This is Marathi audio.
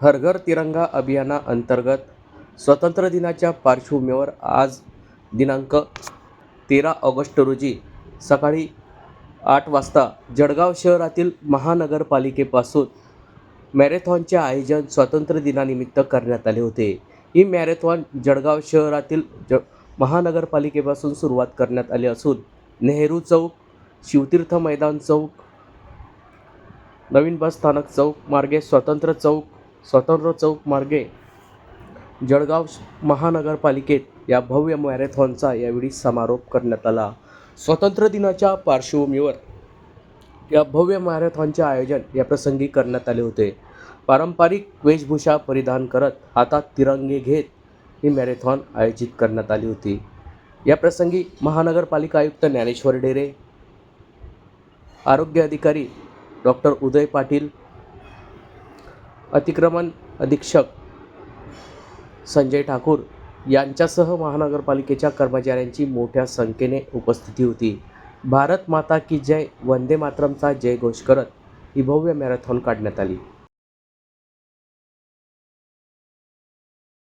हर घर तिरंगा अभियानाअंतर्गत स्वातंत्र्य दिनाच्या पार्श्वभूमीवर आज दिनांक तेरा ऑगस्ट रोजी सकाळी आठ वाजता जळगाव शहरातील महानगरपालिकेपासून मॅरेथॉनचे आयोजन स्वातंत्र्य दिनानिमित्त करण्यात आले होते. ही मॅरेथॉन जळगाव शहरातील ज महानगरपालिकेपासून सुरुवात करण्यात आली असून नेहरू चौक शिवतीर्थ मैदान चौक नवीन बस स्थानक चौक मार्गे स्वतंत्र चौक स्वतंत्र चौक मार्गे जळगाव महानगरपालिकेत या भव्य मॅरेथॉनचा यावेळी समारोप करण्यात आला. स्वातंत्र्य दिनाच्या पार्श्वभूमीवर या भव्य मॅरेथॉनचे आयोजन या प्रसंगी करण्यात आले होते. पारंपरिक वेशभूषा परिधान करत हातात तिरंगे घेत ही मॅरेथॉन आयोजित करण्यात आली होती. या प्रसंगी महानगरपालिका आयुक्त ज्ञानेश्वर डेरे आरोग्य अधिकारी डॉक्टर उदय पाटील अतिक्रमण अधीक्षक संजय ठाकूर यांच्यासह महानगरपालिकेच्या कर्मचाऱ्यांची मोठ्या संख्येने उपस्थिती होती. भारत माता की जय वंदे मातरमचा जयघोष करत ही भव्य मॅरेथॉन काढण्यात आली.